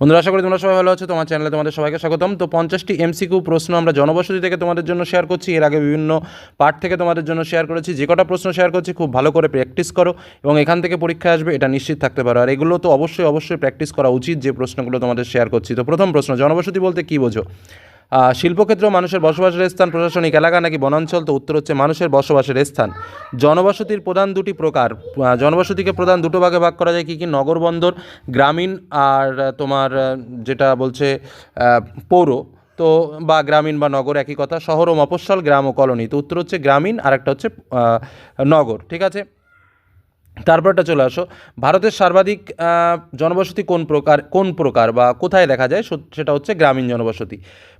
বন্ধুরা, আশা করি তোমরা সবাই ভালো আছো। তোমার চ্যানেলে তোমাদের সবাইকে স্বাগতম। তো পঞ্চাশটি এমসিকিউ প্রশ্ন আমরা জনবসতি থেকে তোমাদের জন্য শেয়ার করছি। এর আগে বিভিন্ন পার্ট থেকে তোমাদের জন্য শেয়ার করেছি। যে কটা প্রশ্ন শেয়ার করছি, খুব ভালো করে প্র্যাকটিস করো এবং এখান থেকে পরীক্ষা আসবে, এটা নিশ্চিত থাকতে পারো। আর এগুলো তো অবশ্যই অবশ্যই প্র্যাকটিস করা উচিত যে প্রশ্নগুলো তোমাদের শেয়ার করছি। তো প্রথম প্রশ্ন, জনবসতি বলতে কী বোঝো? শিল্পক্ষেত্র মানুষের বসবাসের স্থান, প্রশাসনিক এলাকা নাকি বনাঞ্চল, তো উত্তর হচ্ছে মানুষের বসবাসের স্থান। জনবসতির প্রধান দুটি প্রকার। জনবসতিকে প্রধান দুটো ভাগে ভাগ করা যায়, কী কী? নগর বন্দর, গ্রামীণ আর তোমার যেটা বলছে পৌর। তো, বা গ্রামীণ বা নগর একই কথা শহর ও মফস্বল গ্রাম ও কলোনি। তো উত্তর হচ্ছে গ্রামীণ আর একটা হচ্ছে নগর। ঠিক আছে? তারপরটা চলে আসো। ভারতের সর্বাধিক জনবসতি কোন প্রকার কোন প্রকার বা কোথায় দেখা যায়? সেটা হচ্ছে গ্রামীণ জনবসতি।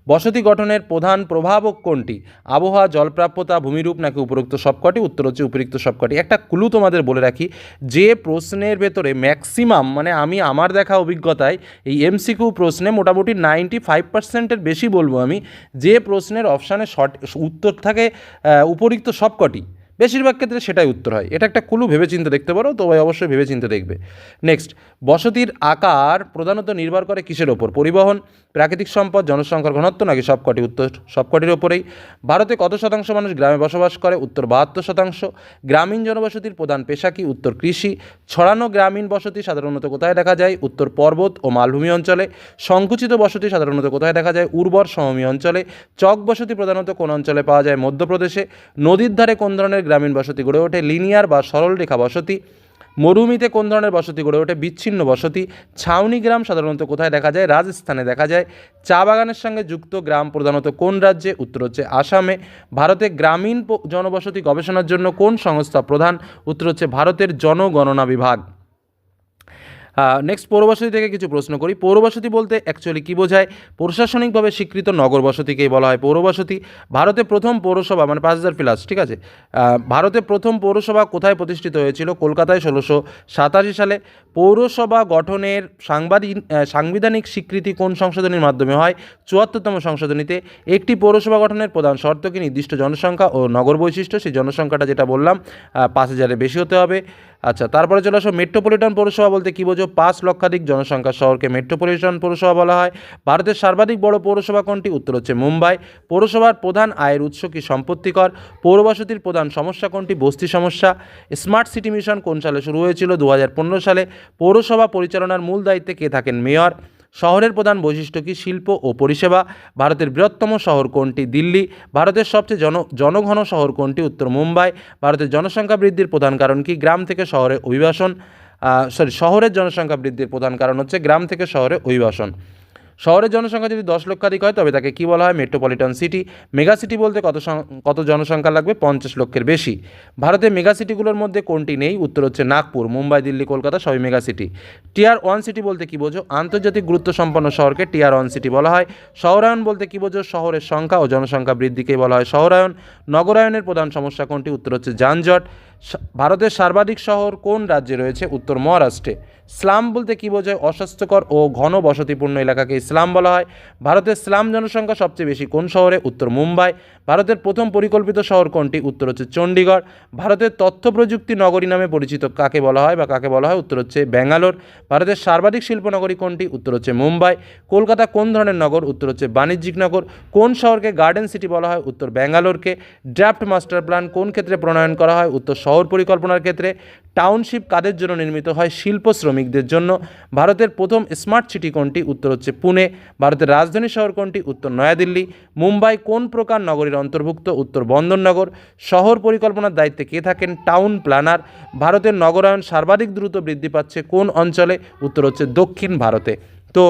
বসতি গঠনের প্রধান প্রভাবক কোনটি? আবহাওয়া, জলপ্রাপ্যতা, ভূমিরূপ নাকি উপরোক্ত সবকটি? উত্তর হচ্ছে উপরিক্ত সবকটি। একটা ক্লু তোমাদের বলে রাখি, যে প্রশ্নের ভেতরে ম্যাক্সিমাম মানে আমি আমার দেখা অভিজ্ঞতায় এই এমসিকিউ প্রশ্নে মোটামুটি নাইনটি ফাইভ পার্সেন্টের বেশি বলব আমি, যে প্রশ্নের অপশানে শর্ট উত্তর থাকে উপরিক্ত সবকটি। বেশিরভাগ ক্ষেত্রে সেটাই উত্তর হয়। এটা একটা কুলু ভেবেচিন্তে দেখতে পারো, তো ভাই অবশ্যই ভেবেচিন্তে দেখবে। নেক্সট বসতির আকার প্রধানত নির্ভর করে কিসের ওপর? পরিবহন, প্রাকৃতিক সম্পদ, জনসংখ্যার ঘনত্ব, নাকি সবকটি উত্তর? সবকটির ওপরেই। ভারতে কত শতাংশ মানুষ গ্রামে বসবাস করে? উত্তর বাহাত্তর শতাংশ। গ্রামীণ জনবসতির প্রধান পেশা কি? উত্তর কৃষি। ছড়ানো গ্রামীণ বসতি সাধারণত কোথায় দেখা যায়? উত্তর পর্বত ও মালভূমি অঞ্চলে। সংকুচিত বসতি সাধারণত কোথায় দেখা যায়? উর্বর সমভূমি অঞ্চলে। চক বসতি প্রধানত কোন অঞ্চলে পাওয়া যায়? মধ্যপ্রদেশে। নদীর ধারে কোন ধরনের গ্রামীণ বসতি গড়ে ওঠে। লিনিয়ার বা সরলরেখা বসতি। মরুভূমিতে কোন ধরনের বসতি গড়ে ওঠে? বিচ্ছিন্ন বসতি। ছাউনি গ্রাম সাধারণত কোথায় দেখা যায়? রাজস্থানে দেখা যায়। চা বাগানের সঙ্গে যুক্ত গ্রাম প্রধানত কোন রাজ্যে? উত্তর হচ্ছে আসামে। ভারতে গ্রামীণ জনবসতি গবেষণার জন্য কোন সংস্থা প্রধান? উত্তর হচ্ছে ভারতের জনগণনা বিভাগ। নেক্সট পৌরবসতি থেকে কিছু প্রশ্ন করি। পৌরবসতি বলতে অ্যাকচুয়ালি কী বোঝায়? প্রশাসনিকভাবে স্বীকৃত নগর বসতিকেই বলা হয় পৌরবসতি। ভারতে প্রথম পৌরসভা মানে পাঁচ হাজার প্লাস ঠিক আছে? ভারতে প্রথম পৌরসভা কোথায় প্রতিষ্ঠিত হয়েছিল? কলকাতায় ষোলোশো সাতাশি সালে। পৌরসভা গঠনের সাংবাদিক সাংবিধানিক স্বীকৃতি কোন সংশোধনীর মাধ্যমে হয়? চুয়াত্তরতম সংশোধনীতে একটি পৌরসভা গঠনের প্রধান শর্ত কি নির্দিষ্ট জনসংখ্যা ও নগর বৈশিষ্ট্য, সেই জনসংখ্যাটা যেটা বললাম পাঁচ হাজারের বেশি হতে হবে। আচ্ছা তারপরে চলে আসো, মেট্রোপলিটন পৌরসভা বলতে কী বোঝো? পাঁচ লক্ষাধিক জনসংখ্যা শহরকে মেট্রোপলিটন পৌরসভা বলা হয়। ভারতের সর্বাধিক বড় পৌরসভা কোনটি? উত্তর হচ্ছে মুম্বাই। পৌরসভার প্রধান আয়ের উৎস কি সম্পত্তিকর? পৌরবসতির প্রধান সমস্যা কোনটি? বস্তি সমস্যা। স্মার্ট সিটি মিশন কোন সালে শুরু হয়েছিল? দু হাজার পনেরো সালে। পৌরসভা পরিচালনার মূল দায়িত্বে কে থাকেন মেয়র? শহরের প্রধান বৈশিষ্ট্য কি শিল্প ও পরিষেবা? ভারতের বৃহত্তম শহর কোনটি? দিল্লি। ভারতের সবচেয়ে জন জনঘন শহর কোনটি? উত্তর মুম্বাই। ভারতের জনসংখ্যা বৃদ্ধির প্রধান কারণ কি? গ্রাম থেকে শহরে অভিবাসন। সরি শহরের জনসংখ্যা বৃদ্ধির প্রধান কারণ হচ্ছে গ্রাম থেকে শহরে অভিবাসন। শহরের জনসংখ্যা যদি দশ লক্ষাধিক হয়, তবে তাকে কী বলা হয়? মেট্রোপলিটন সিটি মেগা সিটি বলতে কত কত জনসংখ্যা লাগবে? পঞ্চাশ লক্ষের বেশি। ভারতের মেগা সিটিগুলোর মধ্যে কোনটি নেই? উত্তর হচ্ছে নাগপুর, মুম্বাই, দিল্লি, কলকাতা সবই mega city tier one city বলতে কী বোঝো? আন্তর্জাতিক গুরুত্ব সম্পন্ন শহরকে টিয়ার ওয়ান সিটি বলা হয়। শহরায়ন বলতে কী বোঝো? শহরের সংখ্যা ও জনসংখ্যা বৃদ্ধিকেই বলা হয়। শহরায়ন, নগরায়নের প্রধান সমস্যা কোনটি? উত্তর হচ্ছে যানজট। ভারতের সর্বাধিক শহর কোন রাজ্যে রয়েছে? উত্তর মহারাষ্ট্রে। স্লাম বলতে কী বোঝায়? অস্বাস্থ্যকর ও ঘন বসতিপূর্ণ এলাকাকে ইসলাম বলা হয়। ভারতের স্লাম জনসংখ্যা সবচেয়ে বেশি কোন শহরে? উত্তর মুম্বাই। ভারতের প্রথম পরিকল্পিত শহর কোনটি? উত্তর হচ্ছে চণ্ডীগড়। ভারতের তথ্য প্রযুক্তি নগরী নামে পরিচিত কাকে বলা হয় বা কাকে বলা হয়? উত্তর হচ্ছে ব্যাঙ্গালোর। ভারতের সর্বাধিক শিল্পনগরী কোনটি? উত্তর হচ্ছে মুম্বাই। কলকাতা কোন ধরনের নগর? উত্তর হচ্ছে বাণিজ্যিক নগর। কোন শহরকে গার্ডেন সিটি বলা হয়? উত্তর ব্যাঙ্গালোরকে। ড্রাফট মাস্টার প্ল্যান কোন ক্ষেত্রে প্রণয়ন করা হয়? উত্তর শহর পরিকল্পনার ক্ষেত্রে টাউনশিপ কাদের জন্য নির্মিত হয়? শিল্প শ্রমিকদের জন্য। ভারতের প্রথম স্মার্ট সিটি কোনটি? উত্তর হচ্ছে পুনে। ভারতের রাজধানী শহর কোনটি? উত্তর নয়াদিল্লি। মুম্বাই কোন প্রকার নগরীর অন্তর্ভুক্ত? উত্তর বন্দরনগর। শহর পরিকল্পনার দায়িত্বে কে থাকেন? Town planner. ভারতের নগরায়ন সর্বাধিক দ্রুত বৃদ্ধি পাচ্ছে কোন অঞ্চলে? উত্তর হচ্ছে দক্ষিণ ভারতে। তো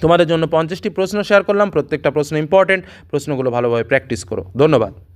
তোমাদের জন্য পঞ্চাশটি প্রশ্ন শেয়ার করলাম। প্রত্যেকটা প্রশ্ন ইম্পর্টেন্ট প্রশ্নগুলো ভালোভাবে প্র্যাকটিস করো। ধন্যবাদ।